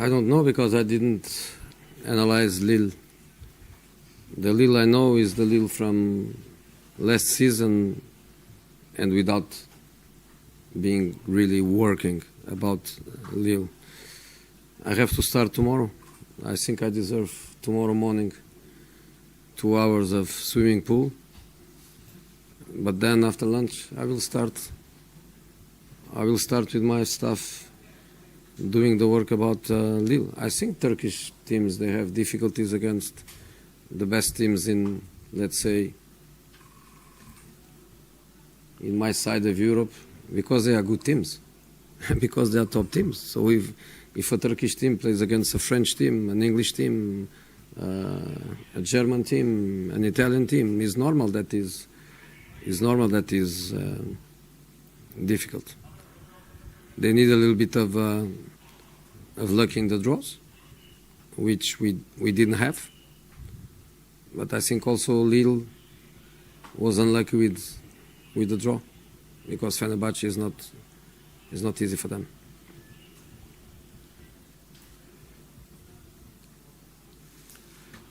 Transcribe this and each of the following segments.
I don't know because I didn't analyze Lille. The Lille I know is the Lille from last season and without being really working about Lille. I have to start tomorrow. I think I deserve tomorrow morning two hours of swimming pool. But then after lunch, I will start. I will start with my stuff, doing the work about uh, Lille. I think Turkish teams they have difficulties against the best teams in, let's say, in my side of Europe because they are good teams, because they are top teams. So if if a Turkish team plays against a French team, an English team, uh, a German team, an Italian team, it's normal that is is normal that is uh, difficult. They need a little bit of uh, of luck in the draws, which we we didn't have. But I think also Lille was unlucky with with the draw because Fenerbahce is not is not easy for them.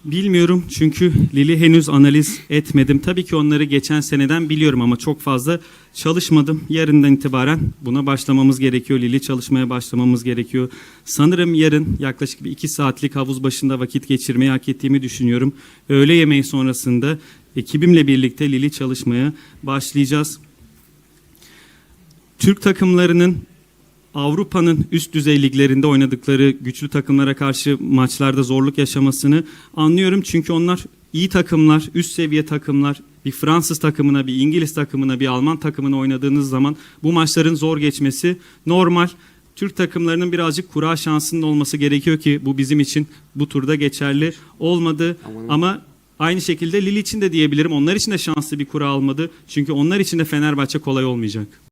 Bilmiyorum çünkü Lili henüz analiz etmedim. Tabii ki onları geçen seneden biliyorum ama çok fazla çalışmadım. Yarından itibaren buna başlamamız gerekiyor. Lili çalışmaya başlamamız gerekiyor. Sanırım yarın yaklaşık bir iki saatlik havuz başında vakit geçirmeyi hak ettiğimi düşünüyorum. Öğle yemeği sonrasında ekibimle birlikte Lili çalışmaya başlayacağız. Türk takımlarının Avrupa'nın üst düzey liglerinde oynadıkları güçlü takımlara karşı maçlarda zorluk yaşamasını anlıyorum. Çünkü onlar iyi takımlar, üst seviye takımlar. Bir Fransız takımına, bir İngiliz takımına, bir Alman takımına oynadığınız zaman bu maçların zor geçmesi normal. Türk takımlarının birazcık kura şansının olması gerekiyor ki bu bizim için bu turda geçerli olmadı. Ama aynı şekilde Lille için de diyebilirim. Onlar için de şanslı bir kura almadı. Çünkü onlar için de Fenerbahçe kolay olmayacak.